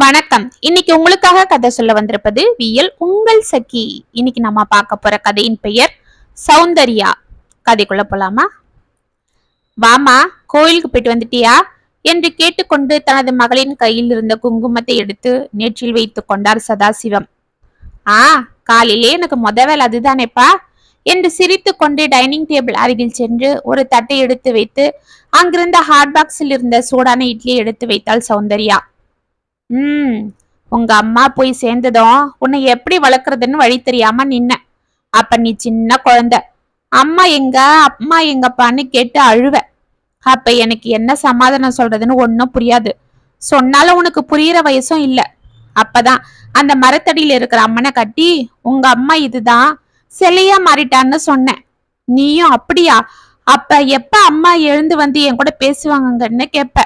வணக்கம். இன்னைக்கு உங்களுக்காக கதை சொல்ல வந்திருப்பது வியல் உங்கள் சகி. இன்னைக்கு நம்ம பார்க்க போற கதையின் பெயர் சௌந்தர்யா. கதைக்குள்ள போலாமா? வாமா கோயிலுக்கு போயிட்டு வந்துட்டியா? என்று கேட்டுக்கொண்டு தனது மகளின் கையில் இருந்த குங்குமத்தை எடுத்து நேற்றில் வைத்துக் கொண்டார் சதாசிவம். ஆ காலையிலே எனக்கு முத வேலை அதுதானேப்பா என்று சிரித்து கொண்டு டைனிங் டேபிள் அருகில் சென்று ஒரு தட்டை எடுத்து வைத்து அங்கிருந்த ஹாட் பாக்ஸில் இருந்த சூடான இட்லியை எடுத்து வைத்தாள் சௌந்தர்யா. ம். உங்க அம்மா போய் சேர்ந்ததும் உன்னை எப்படி வளர்க்கறதுன்னு வழி தெரியாம நின்ன. அப்ப நீ சின்ன குழந்தை. அம்மா எங்க அம்மா எங்கப்பான்னு கேட்டு அழுவ. அப்ப எனக்கு என்ன சமாதானம் சொல்றதுன்னு ஒன்னும் புரியாது. சொன்னாலும் உனக்கு புரியுற வயசும் இல்ல. அப்பதான் அந்த மரத்தடியில இருக்கிற அம்மனை கட்டி உங்க அம்மா இதுதான் சிலையா மாறிட்டான்னு சொன்னேன் நீயும் அப்படியா? அப்ப எப்ப அம்மா எழுந்து வந்து என் கூட பேசுவாங்கன்னு கேப்ப.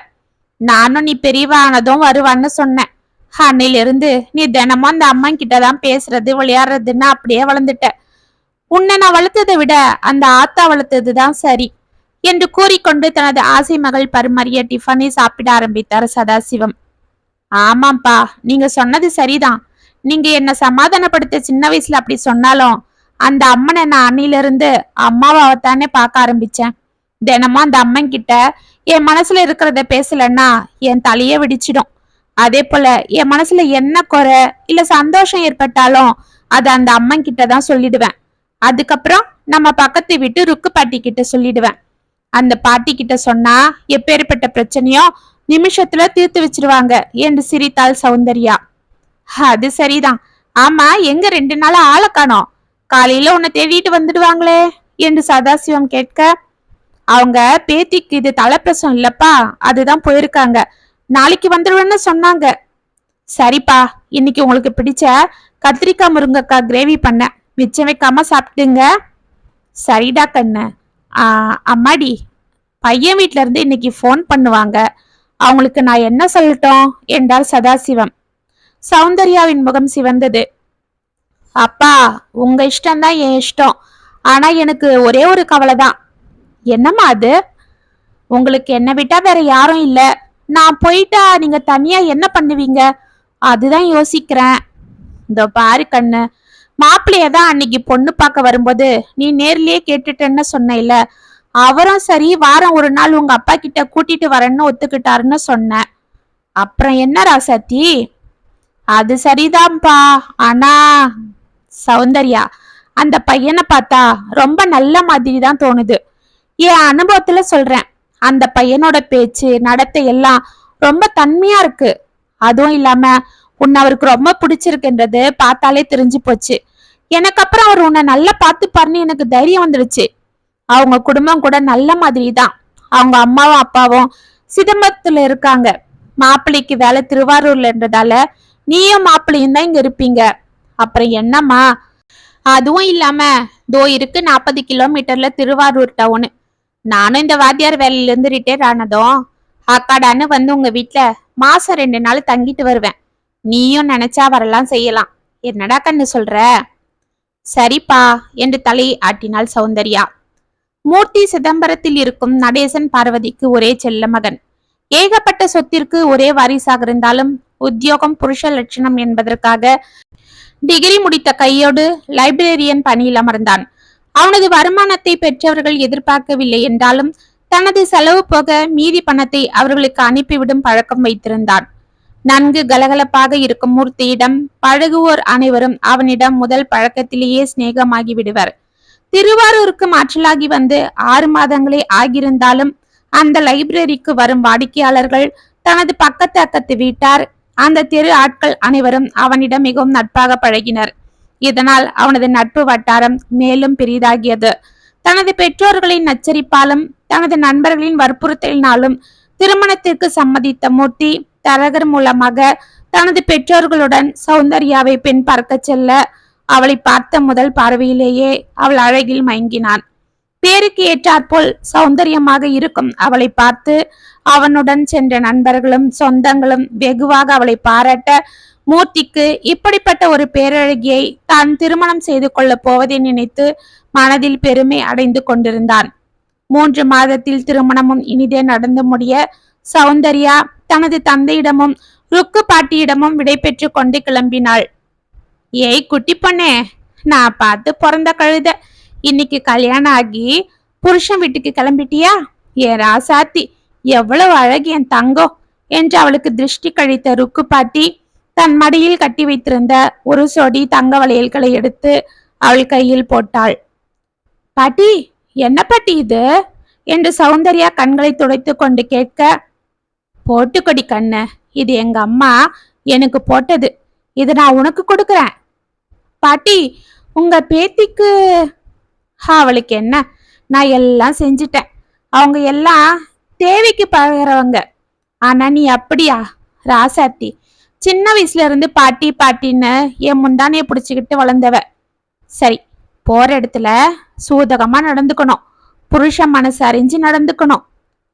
நானும் நீ பெரியவானதும் வருவான்னு சொன்னேன். அன்னையிலிருந்து நீ தினமும் அந்த அம்மா கிட்ட தான் பேசுறது விளையாடுறதுன்னு அப்படியே வளர்ந்துட்ட. உன்னை நான் வளர்த்ததை விட அந்த ஆத்தா வளர்த்தது தான் சரி என்று கூறிக்கொண்டு தனது ஆசை மகள் பருமறிய டிஃபனை சாப்பிட ஆரம்பித்தார் சதாசிவம். ஆமாம்ப்பா நீங்க சொன்னது சரிதான். நீங்க என்ன சமாதானப்படுத்த சின்ன வயசுல அப்படி சொன்னாலும் அந்த அம்மனை நான் அன்னிலிருந்து அம்மாவை தானே பார்க்க ஆரம்பிச்சேன். தினமும் அந்த அம்மன் கிட்ட என் மனசுல இருக்கிறத பேசலன்னா என் தலையே வெடிச்சிடும். அதே போல என் மனசுல என்ன குறை இல்ல சந்தோஷம் ஏற்பட்டாலும் அது அந்த அம்மன் கிட்ட தான் சொல்லிடுவேன். அதுக்கப்புறம் நம்ம பக்கத்து வீட்டு ருக்கு பாட்டி கிட்ட சொல்லிடுவேன். அந்த பாட்டி கிட்ட சொன்னா எப்பேற்பட்ட பிரச்சனையோ நிமிஷத்துல தீர்த்து வச்சிருவாங்க என்று சிரித்தாள் சௌந்தர்யா. அது சரிதான். ஆமா எங்க ரெண்டு நாள் ஆளை காணோம். காலையில உன்னை தேடிட்டு வந்துடுவாங்களே என்று சதாசிவம் கேட்க அவங்க பேத்திக்கு இது தலைப்பிரசம் இல்லப்பா அதுதான் போயிருக்காங்க. நாளைக்கு வந்துடுவேன்னு சொன்னாங்க. சரிப்பா இன்னைக்கு உங்களுக்கு பிடிச்ச கத்திரிக்காய் முருங்கக்காய் கிரேவி பண்ண மிச்சம் வைக்காம சாப்பிட்டுங்க சரிடா கண்ணு. அம்மாடி பையன் வீட்ல இருந்து இன்னைக்கு ஃபோன் பண்ணுவாங்க. அவங்களுக்கு நான் என்ன சொல்லட்டும் என்றார் சதாசிவம். சௌந்தர்யாவின் முகம் சிவந்தது. அப்பா உங்க இஷ்டம்தான் என் இஷ்டம். ஆனா எனக்கு ஒரே ஒரு கவலை தான் என்னம்மா அது? உங்களுக்கு என்ன விட்டா வேற யாரும் இல்ல. நான் போயிட்டா நீங்க தனியா என்ன பண்ணுவீங்க? அதுதான் யோசிக்கிறேன். இந்த பாரு கண்ணு. மாப்பிள்ளைய தான் அன்னைக்கு பொண்ணு பார்க்க வரும்போது நீ நேர்லயே கேட்டுட்டேன்னு சொன்ன அவரும் சரி வாரம் ஒரு நாள் உங்க அப்பா கிட்ட கூட்டிட்டு வரேன்னு ஒத்துக்கிட்டாருன்னு சொன்னேன். அப்புறம் என்ன ராசாத்தி அது சரிதான்ப்பா. ஆனா சௌந்தர்யா அந்த பையனை பார்த்தா ரொம்ப நல்ல மாதிரி தான் தோணுது. என் அனுபவத்துல சொல்றேன். அந்த பையனோட பேச்சு நடத்தை எல்லாம் ரொம்ப தன்மையா இருக்கு. அதுவும் இல்லாம உன்னை அவருக்கு ரொம்ப பிடிச்சிருக்குன்றது பார்த்தாலே தெரிஞ்சு போச்சு. எனக்கு அப்புறம் அவர் உன்னை நல்லா பார்த்துப்பாருன்னு எனக்கு தைரியம் வந்துடுச்சு அவங்க குடும்பம் கூட நல்ல மாதிரி தான் அவங்க அம்மாவும் அப்பாவும் சிதம்பரத்துல இருக்காங்க. மாப்பிள்ளைக்கு வேலை திருவாரூர்லன்றதால நீயும் மாப்பிள்ளையும் தான் இங்க இருப்பீங்க. அப்புறம் என்னம்மா? அதுவும் இல்லாம தோ இருக்கு நாற்பது கிலோமீட்டர்ல திருவாரூர் டவுனு நானும் இந்த வாத்தியார் வேலையில இருந்து ரிட்டையர் ஆனதும் அக்காடான்னு வந்து உங்க வீட்டில் மாசம் ரெண்டு நாள் தங்கிட்டு வருவேன். நீயும் நினைச்சா வரலாம் செய்யலாம். என்னடா கண்ணு சொல்ற? சரிப்பா என்று தலை ஆட்டினாள் சௌந்தர்யா. மூர்த்தி சிதம்பரத்தில் இருக்கும் நடேசன் பார்வதிக்கு ஒரே செல்ல மகன். ஏகப்பட்ட சொத்திற்கு ஒரே வாரிசாக இருந்தாலும் உத்தியோகம் புருஷ லட்சணம் என்பதற்காக டிகிரி முடித்த கையோடு லைப்ரரியன் பணியில் அமர்ந்தான். அவனது வருமானத்தை பெற்றவர்கள் எதிர்பார்க்கவில்லை என்றாலும் தனது செலவு போக மீதி பணத்தை அவர்களுக்கு அனுப்பிவிடும் பழக்கம் வைத்திருந்தான். நன்கு கலகலப்பாக இருக்கும் மூர்த்தியிடம் பழகுவோர் அனைவரும் அவனிடம் முதல் பழக்கத்திலேயே சிநேகமாகி விடுவர் திருவாரூருக்கு மாற்றலாகி வந்து ஆறு மாதங்களே ஆகியிருந்தாலும் அந்த லைப்ரரிக்கு வரும் வாடிக்கையாளர்கள் தனது பக்கத்து அக்கத்து வீட்டார் அந்த தெரு ஆட்கள் அனைவரும் அவனிடம் மிகவும் நட்பாக பழகினர். இதனால் அவனது நட்பு வட்டாரம் மேலும் பெரிதாகியது. தனது பெற்றோர்களின் நச்சரிப்பாலும் தனது நண்பர்களின் வற்புறுத்தலினாலும் திருமணத்திற்கு சம்மதித்த மூர்த்தி தரகர் மூலமாக தனது பெற்றோர்களுடன் சௌந்தர்யாவை பெண் பார்க்கச் செல்ல அவளை பார்த்த முதல் பார்வையிலேயே அவள் அழகில் மயங்கினான். பேருக்கு ஏற்றாற்போல் சௌந்தரியமாக இருக்கும் அவளை பார்த்து அவனுடன் சென்ற நண்பர்களும் சொந்தங்களும் வெகுவாக அவளை பாராட்ட மூர்த்திக்கு இப்படிப்பட்ட ஒரு பேரழகியை தான் திருமணம் செய்து கொள்ளப் போவதை நினைத்து மனதில் பெருமை அடைந்து கொண்டிருந்தான். மூன்று மாதத்தில் திருமணமும் இனிதே நடந்து முடிய சௌந்தர்யா தனது தந்தையிடமும் ருக்கு பாட்டியிடமும் விடை பெற்று கொண்டு கிளம்பினாள். ஏய் குட்டி பொண்ணே நான் பார்த்து பிறந்த கழுத. இன்னைக்கு கல்யாணம் ஆகி புருஷன் வீட்டுக்கு கிளம்பிட்டியா? ஏ ராசாத்தி எவ்வளவு அழகு என் தங்கம் என்று அவளுக்கு திருஷ்டி கழித்த ருக்கு பாட்டி தன் மடியில் கட்டி வைத்திருந்த ஒரு சொடி தங்க வளையல்களை எடுத்து அவள் கையில் போட்டாள். பாட்டி என்ன பாட்டி இது? என்று சௌந்தர்யா கண்களை துடைத்து கொண்டு கேட்க போட்டுக்கொடி கண்ணு இது எங்க அம்மா எனக்கு போட்டது. இது நான் உனக்கு கொடுக்கறேன். பாட்டி உங்க பேத்திக்கு அவளுக்கு என்ன? நான் எல்லாம் செஞ்சிட்டேன். அவங்க எல்லாம் தேவைக்கு பழகிறவங்க. ஆனா நீ அப்படியா? ராசாத்தி சின்ன வயசுல இருந்து பாட்டி பாட்டின்னு என் முந்தானைய பிடிச்சிக்கிட்டு வளர்ந்தவ. சரி போற இடத்துல சூதகமா நடந்துக்கணும். புருஷன் மனசு அறிஞ்சு நடந்துக்கணும்.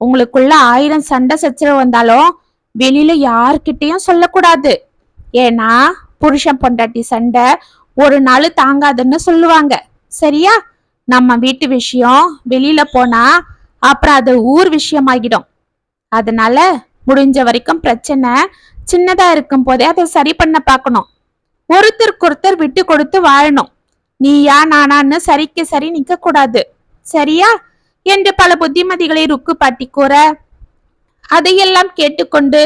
உங்களுக்குள்ள ஆயிரம் சண்டை சச்சரவு வந்தாலும் வெளியில யார்கிட்டயும் சொல்லக்கூடாது. ஏன்னா புருஷன் பொண்டாட்டி சண்டை ஒரு நாள் தாங்காதுன்னு சொல்லுவாங்க. சரியா? நம்ம வீட்டு விஷயம் வெளியில போனா அப்புறம் அது ஊர் விஷயமாகிடும். அதனால முடிஞ்ச வரைக்கும் பிரச்சனை சின்னதா இருக்கும் போதே அதை சரி பண்ண பார்க்கணும். ஒருத்தருக்கு ஒருத்தர் விட்டு கொடுத்து வாழணும். நீயா நானான்னு சரிக்கு சரி நிக்க கூடாது சரியா? என்று பல புத்திமதிகளை ருக்கு பாட்டி கூற அதையெல்லாம் கேட்டுக்கொண்டு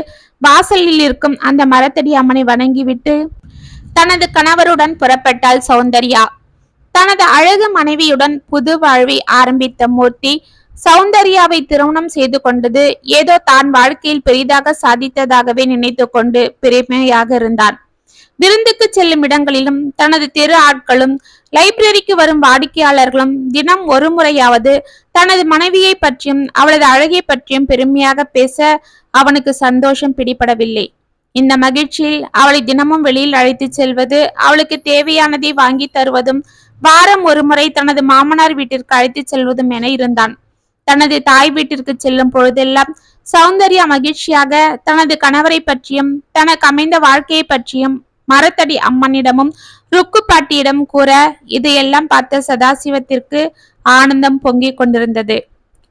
வாசலில் இருக்கும் அந்த மரத்தடி அம்மனை வணங்கிவிட்டு தனது கணவருடன் புறப்பட்டாள் சௌந்தர்யா. தனது அழகு மனைவியுடன் புது வாழ்வை ஆரம்பித்த மூர்த்தி சௌந்தர்யாவை திருமணம் செய்து கொண்டது ஏதோ தான் வாழ்க்கையில் பெரிதாக சாதித்ததாகவே நினைத்து கொண்டு பெருமையாக இருந்தான். விருந்துக்கு செல்லும் இடங்களிலும் தனது தெரு ஆட்களும் லைப்ரரிக்கு வரும் வாடிக்கையாளர்களும் தினம் ஒரு முறையாவது தனது மனைவியை பற்றியும் அவளது அழகை பற்றியும் பெருமையாக பேச அவனுக்கு சந்தோஷம் பிடிபடவில்லை. இந்த மகிழ்ச்சியில் அவளை தினமும் வெளியில் அழைத்துச் செல்வது அவளுக்கு தேவையானதை வாங்கி தருவதும் வாரம் ஒரு முறை தனது மாமனார் வீட்டிற்கு அழைத்துச் செல்வதும் என இருந்தான். தனது தாய் வீட்டிற்கு செல்லும் பொழுதெல்லாம் சௌந்தர்யா மகிழ்ச்சியாக தனது கணவரை பற்றியும் தனக்கு அமைந்த வாழ்க்கையை பற்றியும் மரத்தடி அம்மனிடமும் ருக்கு பாட்டியிடம் கூற இதையெல்லாம் பார்த்த சதாசிவத்திற்கு ஆனந்தம் பொங்கிக் கொண்டிருந்தது.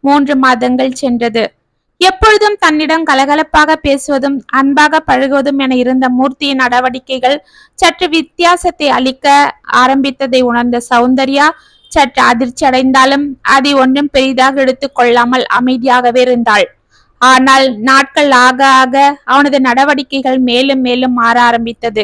மூன்று மாதங்கள் சென்றது. எப்பொழுதும் தன்னிடம் கலகலப்பாக பேசுவதும் அன்பாக பழகுவதும் என இருந்த மூர்த்தியின் நடவடிக்கைகள் சற்று வித்தியாசத்தை அளிக்க ஆரம்பித்ததை உணர்ந்த சௌந்தர்யா சற்று அதிர்ச்சி அடைந்தாலும் அதை ஒன்றும் பெரிதாக எடுத்துக் கொள்ளாமல் அமைதியாகவே இருந்தாள். ஆனால் நாட்கள் ஆக ஆக அவனது நடவடிக்கைகள் மேலும் மேலும் மாற ஆரம்பித்தது.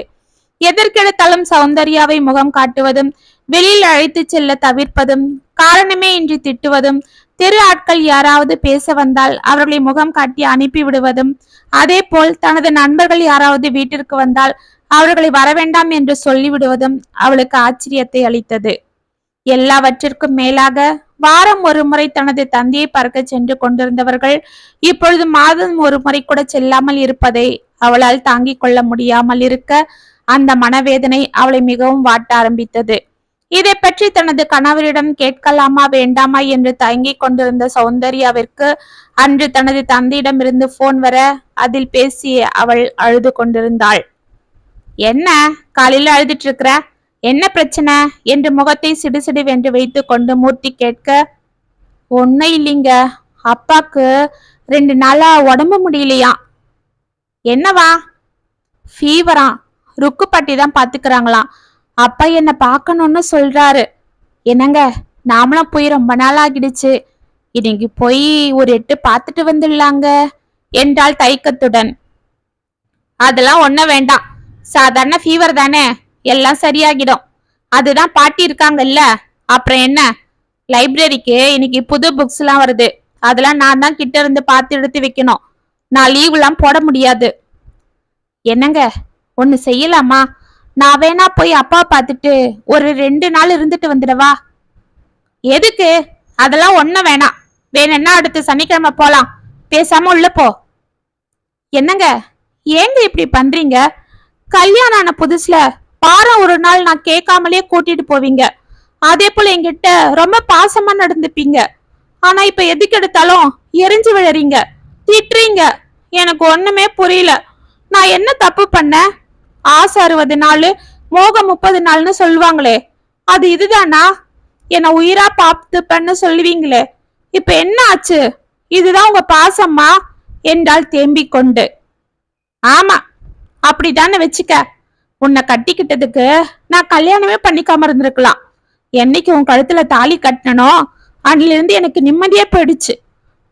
எதற்கெடுத்தாலும் சௌந்தர்யாவை முகம் காட்டுவதும் வெளியில் அழைத்துச் செல்ல தவிர்ப்பதும் காரணமே இன்றி திட்டுவதும் தெரு ஆட்கள் யாராவது பேச வந்தால் அவர்களை முகம் காட்டி அனுப்பி விடுவதும் அதே போல் தனது நண்பர்கள் யாராவது வீட்டிற்கு வந்தால் அவர்களை வரவேண்டாம் என்று சொல்லிவிடுவதும் அவளுக்கு ஆச்சரியத்தை அளித்தது. எல்லாவற்றிற்கும் மேலாக வாரம் ஒரு முறை தனது தந்தையை பார்க்க சென்று கொண்டிருந்தவர்கள் இப்பொழுது மாதம் ஒரு முறை கூட செல்லாமல் இருப்பதை அவளால் தாங்கிக் கொள்ள முடியாமல் இருக்க அந்த மனவேதனை அவளை மிகவும் வாட்ட ஆரம்பித்தது. இதை பற்றி தனது கணவரிடம் கேட்கலாமா வேண்டாமா என்று தயங்கிக் கொண்டிருந்த சௌந்தர்யாவிற்கு அன்று தனது தந்தையிடமிருந்து போன் வர அதில் பேசி அவள் அழுது கொண்டிருந்தாள். என்ன? காலையில அழுதுட்டு இருக்கிற? என்ன பிரச்சனை? என்று முகத்தை சிடுசிடுவென்று வைத்து கொண்டு மூர்த்தி கேட்க ஒன்னும் இல்லைங்க. அப்பாக்கு ரெண்டு நாளா உடம்பு முடியலையா? என்னவா? ஃபீவரா ருக்கு பட்டி தான் பாத்துக்கிறாங்களாம் அப்பா என்ன பார்க்கணும்னு சொல்றாரு. என்னங்க நாமளும் போய் ரொம்ப நாள் ஆகிடுச்சு. இன்னைக்கு போய் ஒரு எட்டு பார்த்துட்டு வந்துடலாங்க என்றாள் தயக்கத்துடன். அதெல்லாம் ஒன்றும் வேண்டாம். சாதாரண ஃபீவர் தானே? எல்லாம் சரியாகிடும். அதுதான் பாட்டி இருக்காங்கல்ல? அப்புறம் என்ன? லைப்ரரிக்கு இன்னைக்கு புது புக்ஸ்லாம் வருது. அதெல்லாம் நான் தான் கிட்ட இருந்து பார்த்து எடுத்து வைக்கணும். நான் லீவுலாம் போட முடியாது. என்னங்க? ஒன்னு செய்யலாமா? நான் வேணா போய் அப்பா பார்த்துட்டு ஒரு ரெண்டு நாள் இருந்துட்டு வந்துடவா? எதுக்கு? அதெல்லாம் ஒண்ணும் வேணாம். வேணும்னா அடுத்த சனிக்கிழமை போலாம். பேசாம உள்ள போ. என்னங்க? ஏங்க இப்படி பண்றீங்க? கல்யாணம் ஆன புதுசுல வாரம் ஒரு நாள் நான் கேட்காமலே கூட்டிட்டு போவீங்க. அதே போல என்கிட்ட ரொம்ப பாசமா நடந்துப்பீங்க. ஆனா இப்ப எதுக்கு எடுத்தாலும் எரிஞ்சு விழறீங்க. திட்டுறீங்க. எனக்கு ஒண்ணுமே புரியல. நான் என்ன தப்பு பண்ண ஆசை அறுபது நாள் மோகம் முப்பது நாள்னு சொல்லுவாங்களே. அது இதுதானா? என்னை உயிரா பார்த்துப்பன்னு சொல்லுவீங்களே. இப்ப என்ன ஆச்சு? இதுதான் உங்க பாசம்மா? என்றால் தேம்பிக் கொண்டு ஆமா அப்படித்தானே வச்சுக்க. உன்னை கட்டிக்கிட்டதுக்கு நான் கல்யாணமே பண்ணிக்காம இருந்திருக்கலாம். என்னைக்கு உன் கழுத்துல தாலி கட்டினனோ அன்னில இருந்து எனக்கு நிம்மதியே போயிடுச்சு.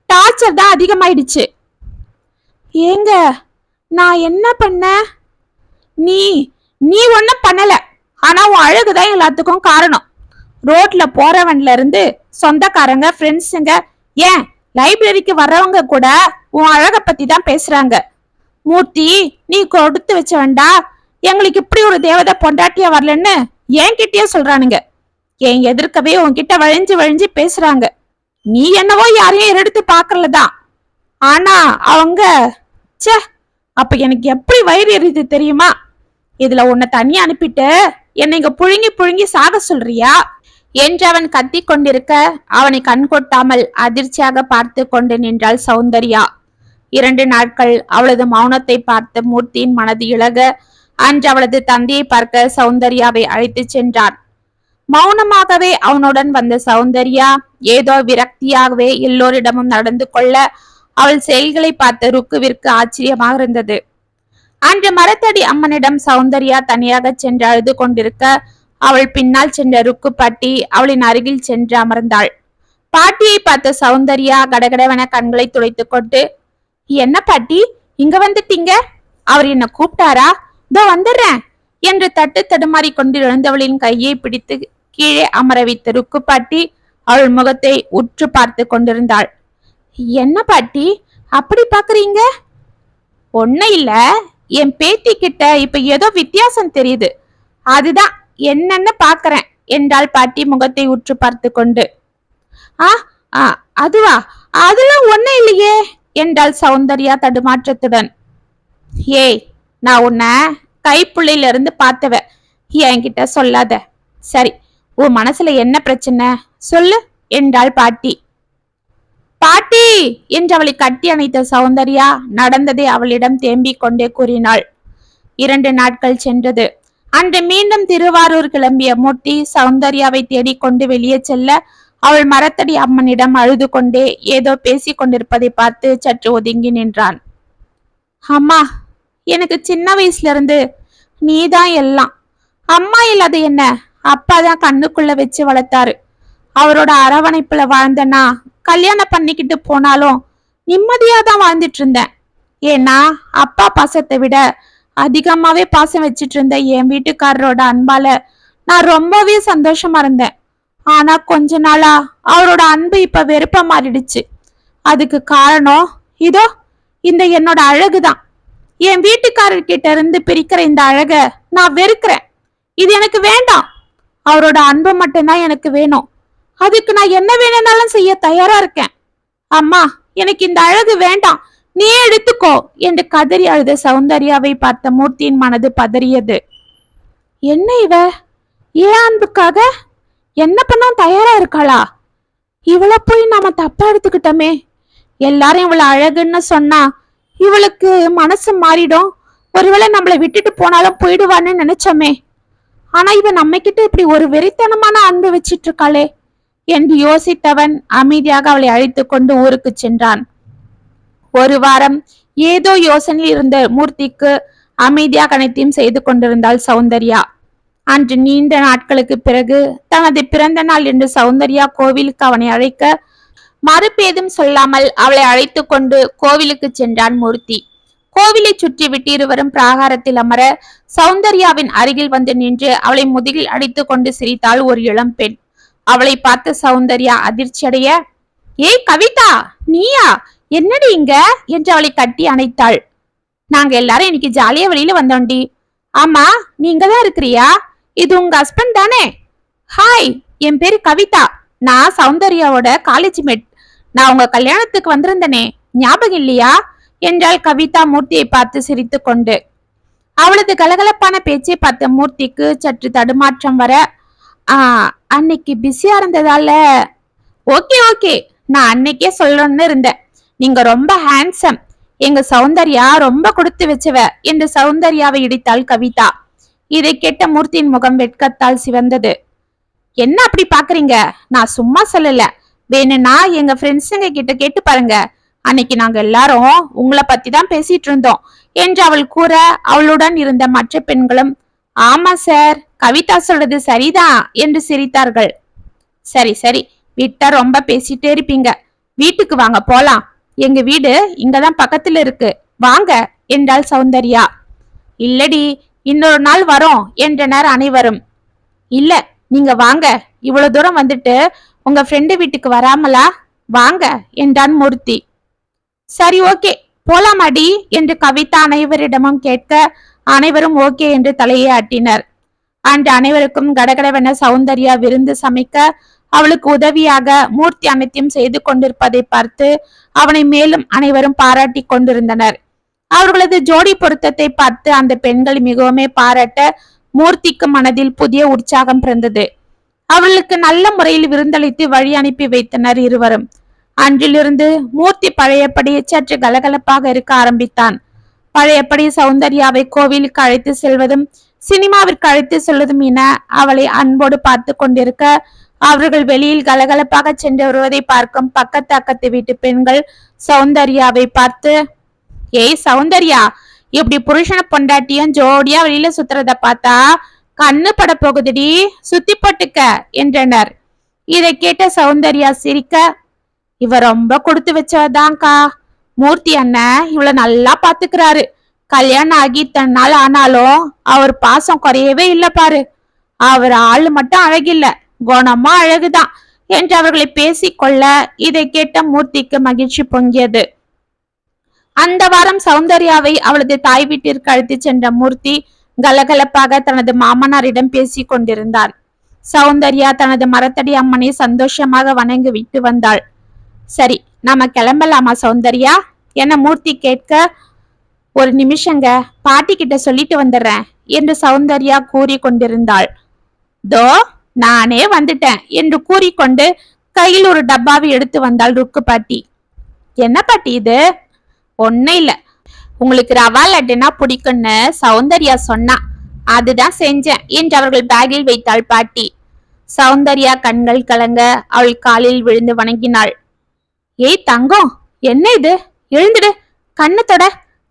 டார்ச்சர் தான் அதிகமாயிடுச்சு. ஏங்க நான் என்ன பண்ண? நீ நீ ஒன்னும் பண்ணல. ஆனா உன் அழகுதான் எல்லாத்துக்கும் காரணம். ரோட்ல போறவன்ல இருந்து சொந்தக்காரங்க ஃப்ரெண்ட்ஸுங்க ஏன் லைப்ரரிக்கு வர்றவங்க கூட உன் அழகை பத்தி தான் பேசுறாங்க. மூர்த்தி நீ கொடுத்து வச்சவன்டா எங்களுக்கு இப்படி ஒரு தேவதை பொண்டாட்டியா வரலன்னு என்கிட்டயே சொல்றானுங்க. என் எதிர்க்கவே உன்கிட்ட வழிஞ்சு வழிஞ்சு பேசுறாங்க. நீ என்னவோ யாரையும் எடுத்து பாக்கலதான் ஆனா அவங்க சே அப்ப எனக்கு எப்படி வயிறு எரியுது தெரியுமா? இதுல உன்னை தனியா அனுப்பிட்டு என்னை இங்க புழுங்கி புழுங்கி சாக சொல்றியா? என்று அவன் கத்தி கொண்டிருக்க அவனை கண் கொட்டாமல் அதிர்ச்சியாக பார்த்து கொண்டு நின்றாள் சௌந்தர்யா. இரண்டு நாட்கள் அவளது மௌனத்தை பார்த்து மூர்த்தியின் மனது இழக அன்று அவளது தந்தையை பார்க்க சௌந்தர்யாவை அழைத்து சென்றான். மௌனமாகவே அவனுடன் வந்த சௌந்தர்யா ஏதோ விரக்தியாகவே எல்லோரிடமும் நடந்து கொள்ள அவள் செயல்களை பார்த்த ருக்குவிற்கு ஆச்சரியமாக இருந்தது. அன்று மரத்தடி அம்மனிடம் சௌந்தர்யா தனியாக சென்று அழுது கொண்டிருக்க அவள் பின்னால் சென்ற ருக்கு பாட்டி அவளின் அருகில் சென்று அமர்ந்தாள். பாட்டியை பார்த்த சௌந்தர்யா கடகடவென கண்களை துடைத்துக் கொண்டு என்ன பாட்டி? இங்க வந்துட்டீங்க? அவர் என்ன கூப்பிட்டாரா? இதோ வந்துடுறேன் என்று தட்டு தடுமாறி கொண்டிருந்தவளின் கையை பிடித்து கீழே அமர வைத்த ருக்கு பாட்டி அவள் முகத்தை உற்று பார்த்து கொண்டிருந்தாள். என்ன பாட்டி? அப்படி பாக்குறீங்க? ஒன்னும் இல்ல. என் பேத்தி கிட்ட இப்ப ஏதோ வித்தியாசம் தெரியுது. அதுதான். என்னன்னு பாக்குறேன் என்றாள் பாட்டி முகத்தை உற்று பார்த்து கொண்டு. ஆ ஆ, அதுவா? அதெல்லாம் ஒன்னும் இல்லையே என்றாள் சௌந்தர்யா தடுமாற்றத்துடன். ஏய் நான் உன்னை கைப்புள்ளையில இருந்து பார்த்தவ என்கிட்ட சொல்லாத. சரி உன் மனசுல என்ன பிரச்சனை? சொல்லு என்றாள் பாட்டி. பாட்டி! என்று அவளை கட்டி அணைத்த சௌந்தர்யா நடந்ததை அவளிடம் தேம்பிக் கொண்டே கூறினாள். இரண்டு நாட்கள் சென்றது. அன்று மீண்டும் திருவாரூர் கிளம்பிய மூர்த்தி சௌந்தர்யாவை தேடிக்கொண்டு வெளியே செல்ல அவள் மரத்தடி அம்மனிடம் அழுது கொண்டே ஏதோ பேசிக் கொண்டிருப்பதை பார்த்து சற்று ஒதுங்கி நின்றான். அம்மா எனக்கு சின்ன வயசுல இருந்து நீதான் எல்லாம். அம்மா இல்லாத என்ன? அப்பா தான் கண்ணுக்குள்ள வச்சு வளர்த்தாரு. அவரோட அரவணைப்புல வாழ்ந்தனா கல்யாணம் பண்ணிக்கிட்டு போனாலும் நிம்மதியா தான் வாழ்ந்துட்டு இருந்தேன் ஏன்னா அப்பா பாசத்தை விட அதிகமாவே பாசம் வச்சிட்டு இருந்த என் வீட்டுக்காரரோட அன்பால நான் ரொம்பவே சந்தோஷமா இருந்தேன். ஆனா கொஞ்ச நாளா அவரோட அன்பு இப்ப வெறுப்ப மாறிடுச்சு. அதுக்கு காரணம் இதோ இந்த என்னோட அழகுதான். என் வீட்டுக்காரர்கிட்ட இருந்து பிரிக்கிற இந்த அழக நான் வெறுக்கிறேன். இது எனக்கு வேண்டாம். அவரோட அன்பு மட்டும்தான் எனக்கு வேணும். அதுக்கு நான் என்ன வேணும்னாலும் செய்ய தயாரா இருக்கேன். அம்மா எனக்கு இந்த அழகு வேண்டாம். நீ எடுத்துக்கோ. என்று கதறி அழுத சௌந்தர்யாவை பார்த்த மூர்த்தியின் மனது பதறியது. என்ன இவ? ஏன் அன்புக்காக? என்ன பண்ண தயாரா இருக்காளா? இவளை போய் நாம தப்பா எடுத்துக்கிட்டோமே. எல்லாரும் இவள அழகுன்னு சொன்னா இவளுக்கு மனசு மாறிடும். ஒருவேளை நம்மளை விட்டுட்டு போனாலும் போயிடுவான்னு நினைச்சோமே. ஆனா இவன் நம்ம கிட்ட இப்படி ஒரு வெறித்தனமான அன்பு வச்சிட்டு இருக்காளே என்று யோசித்தவன் அமைதியாக அவளை அழைத்து கொண்டு ஊருக்கு சென்றான். ஒரு வாரம் ஏதோ யோசனையில் இருந்த மூர்த்திக்கு அமைதியாக அனைத்தையும் செய்து கொண்டிருந்தாள் சௌந்தர்யா. அன்று நீண்ட நாட்களுக்கு பிறகு தனது பிறந்த நாள் என்று சௌந்தர்யா கோவிலுக்கு அவனை அழைக்க மறுப்பேதும் சொல்லாமல் அவளை அழைத்து கொண்டு கோவிலுக்கு சென்றான் மூர்த்தி. கோவிலை சுற்றிவிட்டு இருவரும் பிராகாரத்தில் அமர சௌந்தர்யாவின் அருகில் வந்து நின்று அவளை முதுகில் அடித்து கொண்டு சிரித்தாள் ஒரு இளம் பெண். அவளை பார்த்த சௌந்தர்யா அதிர்ச்சியடைய ஏய் கவிதா நீயா? என்னடி இங்க? என்று அவளை கட்டி அணைத்தாள். நாங்க எல்லாரும் இன்னைக்கு ஜாலியா வெளியில வந்தோண்டி ஆமா நீங்க தான் இருக்கிறியா? இது உங்க ஹஸ்பண்ட் தானே? ஹாய் என் பேரு கவிதா. நான் சௌந்தர்யாவோட காலேஜ் மேட் நான் உங்க கல்யாணத்துக்கு வந்திருந்தனே. ஞாபகம் இல்லையா? என்றாள் கவிதா மூர்த்தியை பார்த்து சிரித்து கொண்டு. அவளது கலகலப்பான பேச்சை பார்த்த மூர்த்திக்கு சற்று தடுமாற்றம் வர ஆ அன்னைக்கு பிஸியா இருந்ததால. ஓகே ஓகே நான் அன்னைக்கே சொல்லணும்னு இருந்தேன். நீங்க ரொம்ப ஹேண்ட்ஸம் எங்க சௌந்தர்யா ரொம்ப கொடுத்து வச்சவ என்று சௌந்தர்யாவை இடித்தாள் கவிதா. இதை கேட்ட மூர்த்தியின் முகம் வெட்கத்தால் சிவந்தது. என்ன அப்படி பாக்குறீங்க? நான் சும்மா சொல்லல. வேணும்னா எங்க ஃப்ரெண்ட்ஸுங்க கிட்ட கேட்டு பாருங்க. அன்னைக்கு நாங்க எல்லாரும் உங்களை பத்தி தான் பேசிட்டு இருந்தோம். என்று அவள் கூற அவளுடன் இருந்த மற்ற பெண்களும் ஆமா சார் கவிதா சொல்றது சரிதான் என்று சிரித்தார்கள். சரி சரி விட்டா ரொம்ப பேசிட்டே இருப்பீங்க. வீட்டுக்கு வாங்க போலாம். எங்க வீடு இங்கதான் பக்கத்துல இருக்கு. வாங்க என்றாள் சௌந்தர்யா. இல்லடி இன்னொரு நாள் வரோம் என்றனர் அனைவரும். இல்ல நீங்க வாங்க. இவ்வளவு தூரம் வந்துட்டு உங்க ஃப்ரெண்டு வீட்டுக்கு வராமலா? வாங்க என்றான் மூர்த்தி. சரி ஓகே. போலாமாடி? என்று கவிதா அனைவரிடமும் கேட்க அனைவரும் ஓகே என்று தலையை ஆட்டினர். அன்று அனைவருக்கும் கடகடவென சௌந்தர்யா விருந்து சமைக்க அவளுக்கு உதவியாக மூர்த்தி அனைத்தையும் செய்து கொண்டிருப்பதை பார்த்து அவனை மேலும் அனைவரும் பாராட்டி கொண்டிருந்தனர். அவர்களது ஜோடி பொருத்தத்தை பார்த்து அந்த பெண்கள் மிகவுமே பாராட்ட மூர்த்திக்கு மனதில் புதிய உற்சாகம் பிறந்தது. அவளுக்கு நல்ல முறையில் விருந்தளித்து வழி அனுப்பி வைத்தனர் இருவரும். அன்றிலிருந்து மூர்த்தி பழையபடி சற்று கலகலப்பாக இருக்க ஆரம்பித்தான். பழையபடி சௌந்தர்யாவை கோவிலுக்கு அழைத்து செல்வதும் சினிமாவிற்கு அழைத்து செல்வதும் என அவளை அன்போடு பார்த்து கொண்டிருக்க அவர்கள் வெளியில் கலகலப்பாக சென்று வருவதை பார்க்கும் பக்கத்து அக்கத்து வீட்டு பெண்கள் சௌந்தர்யாவை பார்த்து ஏய் சௌந்தர்யா இப்படி புருஷனை பொண்டாட்டியும் ஜோடியா வெளியில சுத்துறத பார்த்தா கண்ணு பட போகுதுடி சுத்தி போட்டுக்க என்றனர். இதை கேட்ட சௌந்தர்யா சிரிக்க இவ ரொம்ப கொடுத்து வச்சவதான்க்கா. மூர்த்தி அண்ணன் இவள நல்லா பாத்துக்கிறாரு. கல்யாணம் ஆகி தன் நாள் ஆனாலும் அவர் பாசம் குறையவே இல்ல பாரு. அவர் ஆள் மட்டும் அழகில்ல குணமா அழகுதான். என்று அவர்களை பேசிக்கொள்ள இதை கேட்ட மூர்த்திக்கு மகிழ்ச்சி பொங்கியது. அந்த வாரம் சௌந்தர்யாவை அவளது தாய் வீட்டிற்கு அழைத்துச் சென்ற மூர்த்தி கலகலப்பாக தனது மாமனாரிடம் பேசி கொண்டிருந்தார் சௌந்தர்யா தனது மரத்தடி அம்மனை சந்தோஷமாக வணங்கி விட்டு வந்தாள். சரி நாம கிளம்பலாமா சௌந்தர்யா? என மூர்த்தி கேட்க ஒரு நிமிஷங்க பாட்டி கிட்ட சொல்லிட்டு வந்துடுறேன் என்று சௌந்தர்யா கூறி கொண்டிருந்தாள். தோ நானே வந்துட்டேன் என்று கூறிக்கொண்டு கையில் ஒரு டப்பாவை எடுத்து வந்தாள் ருக்கு பாட்டி. என்ன பாட்டி இது? ஒன்னும் இல்ல. உங்களுக்கு ரவா லட்டுனா பிடிக்கும்னு சௌந்தர்யா சொன்னா அதுதான் செஞ்சேன் என்று அவர்கள் பேக்கில் வைத்தாள் பாட்டி. சௌந்தர்யா கண்கள் கலங்க அவள் காலில் விழுந்து வணங்கினாள். ஏய் தங்கம் என்ன இது? எழுந்துடு கண்ணத்தோட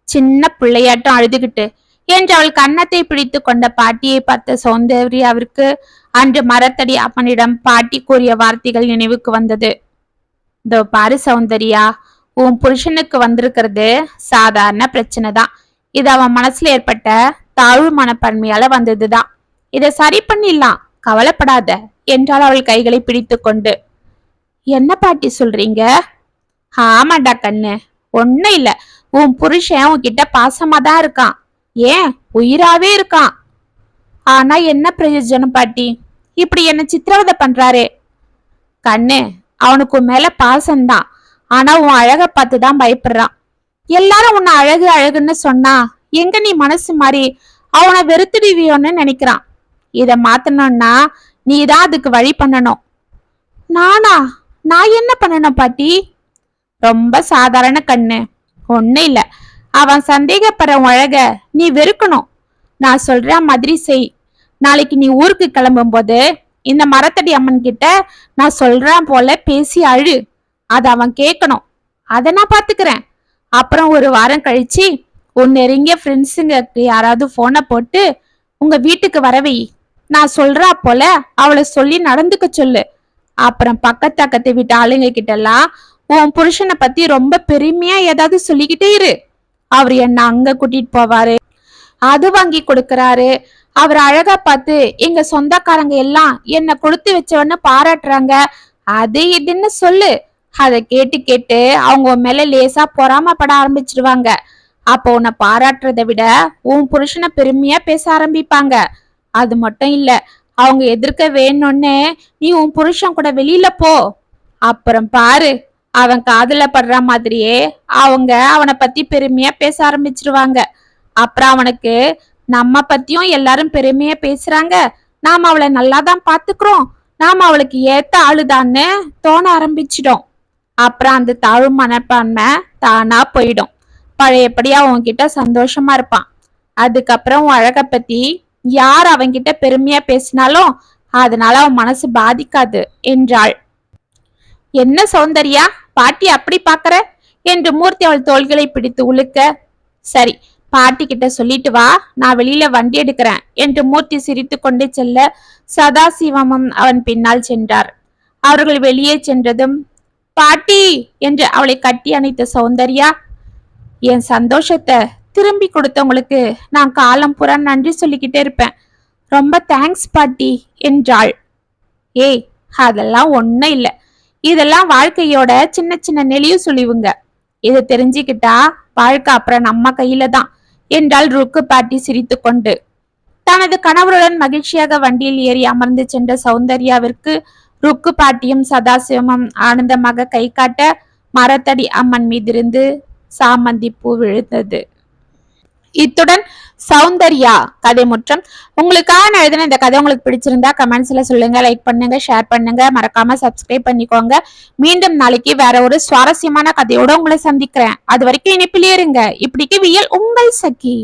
சின்ன பிள்ளையாட்டம் அழுதுகிட்டு என்று அவள் கன்னத்தை பிடித்து கொண்ட பாட்டியை பார்த்த சௌந்தர்யாவிற்கு அன்று மரத்தடி அப்பனிடம் பாட்டி கூறிய வார்த்தைகள் நினைவுக்கு வந்தது. இதோ பாரு சௌந்தர்யா உன் புருஷனுக்கு வந்திருக்கிறது சாதாரண பிரச்சனை தான் இது அவன் மனசுல ஏற்பட்ட தாழ்வு மனப்பான்மையால வந்ததுதான். இதை சரி பண்ணிடலாம் கவலைப்படாத என்றால் அவள் கைகளை பிடித்து கொண்டு என்ன பாட்டி சொல்றீங்க? ஆமாடா கண்ணு ஒன்னும் இல்ல. உன் புருஷன் உன்கிட்ட பாசமா தான் இருக்கான். ஏன்? உயிராவே இருக்கான். ஆனா என்ன பிரயோஜனம் பாட்டி? இப்படி என்ன சித்திரவதை பண்றாரு. கண்ணு அவனுக்கு மேல பாசம்தான். ஆனா உன் அழக பார்த்து தான் பயப்படுறான். எல்லாரும் உன்னை அழகு அழகுன்னு சொன்னா எங்க நீ மனசு மாறி அவனை வெறுத்துடுவியோன்னு நினைக்கிறான். இத மாத்தணும்னா நீ தான் அதுக்கு வழி பண்ணணும். நானா? நான் என்ன பண்ணணும் பாட்டி? ரொம்ப சாதாரண கண்ணு. ஒண்ணு இல்ல. அவன் சந்தேகப்படுற உன் அழக நீ வெறுக்கணும். நான் சொல்ற மாதிரி செய். நாளைக்கு நீ ஊருக்கு கிளம்பும் போது இந்த மரத்தடி அம்மன் கிட்ட நான் சொல்றேன் போல பேசி அழு. அதை அவன் கேட்கணும். அதை நான் பார்த்துக்கிறேன். அப்புறம் ஒரு வாரம் கழிச்சு உன் நெருங்கிய ஃப்ரெண்ட்ஸுங்களுக்கு யாராவது ஃபோனை போட்டு உங்க வீட்டுக்கு வரவை நான் சொல்றா போல அவளை சொல்லி நடந்துக்க சொல்லு. அப்புறம் பக்கத்து அக்கத்து வீட்டு ஆளுங்க கிட்டலாம் உன் புருஷனை பத்தி ரொம்ப பெருமையா ஏதாவது சொல்லிக்கிட்டே இரு. அவர் என்ன அங்க கூட்டிட்டு போவாரு. அது வாங்கி கொடுக்கறாரு. அவர் அழகா பார்த்து எங்க சொந்தக்காரங்க எல்லாம் என்ன கொடுத்து வச்சவன்னு பாராட்டுறாங்க. அது இதுன்னு சொல்லு. அதை கேட்டு கேட்டு அவங்க மேல லேசா பொறாமப்பட ஆரம்பிச்சிருவாங்க. அப்போ உன்னை பாராட்டுறதை விட உன் புருஷனை பெருமையா பேச ஆரம்பிப்பாங்க. அது மட்டும் இல்ல அவங்க எதிர்க்க வேணும்னு நீ உன் புருஷன் கூட வெளியில போ. அப்புறம் பாரு அவன் காதல படுற மாதிரியே அவங்க அவனை பத்தி பெருமையா பேச ஆரம்பிச்சிருவாங்க. அப்புறம் அவனுக்கு நம்ம பத்தியும் எல்லாரும் பெருமையா பேசுறாங்க. நாம அவளை நல்லா தான் பாத்துக்கிறோம். நாம அவளுக்கு ஏத்த ஆளுதான்னு தோண ஆரம்பிச்சிடும். அப்புறம் அந்த தாழ்வு மனப்பான்மை தானா போயிடும். பழையபடியா அவன்கிட்ட சந்தோஷமா இருப்பான். அதுக்கப்புறம் உன் பத்தி யார் அவன்கிட்ட பெருமையா பேசினாலும் அதனால அவன் மனசு பாதிக்காது என்றாள். என்ன சௌந்தர்யா பாட்டி அப்படி பாக்குற? என்று மூர்த்தி அவள் தோள்களை பிடித்து உழுக்க சரி பாட்டி கிட்ட சொல்லிட்டு வா நான் வெளியில வண்டி எடுக்கிறேன் என்று மூர்த்தி சிரித்து கொண்டு செல்ல சதாசிவமும் அவன் பின்னால் சென்றார். அவர்கள் வெளியே சென்றதும் பாட்டி என்று அவளை கட்டி அணைத்த சௌந்தர்யா என் சந்தோஷத்தை திரும்பி கொடுத்தவங்களுக்கு நான் காலம் புறா நன்றி சொல்லிக்கிட்டே இருப்பேன். ரொம்ப தேங்க்ஸ் பாட்டி என்றாள். ஏய் அதெல்லாம் ஒண்ணும் இல்ல. இதெல்லாம் வாழ்க்கையோட சின்ன சின்ன நெளிவு சுழிவுங்க. இதை தெரிஞ்சுக்கிட்டா வாழ்க்கை அப்புறம் நம்ம கையில தான் என்றாள் ருக்கு பாட்டி சிரித்து கொண்டு. தனது கணவருடன் மகிழ்ச்சியாக வண்டியில் ஏறி அமர்ந்து சென்ற சௌந்தர்யாவிற்கு ருக்கு பாட்டியும் சதாசிவமும் ஆனந்தமாக கை காட்ட மரத்தடி அம்மன் மீதிருந்து சாமந்தி பூ விழுந்தது. இத்துடன் சௌந்தர்யா கதை முற்றம். உங்களுக்காக நான் எழுதின இந்த கதை உங்களுக்கு பிடிச்சிருந்தா கமெண்ட்ஸ்ல சொல்லுங்க லைக் பண்ணுங்க ஷேர் பண்ணுங்க. மறக்காம சப்ஸ்கிரைப் பண்ணிக்கோங்க. மீண்டும் நாளைக்கு வேற ஒரு சுவாரஸ்யமான கதையோட உங்களை சந்திக்கிறேன். அது வரைக்கும் இனிப்பிலே இருங்க. இப்படிக்கு வியல் உங்கள் சகி.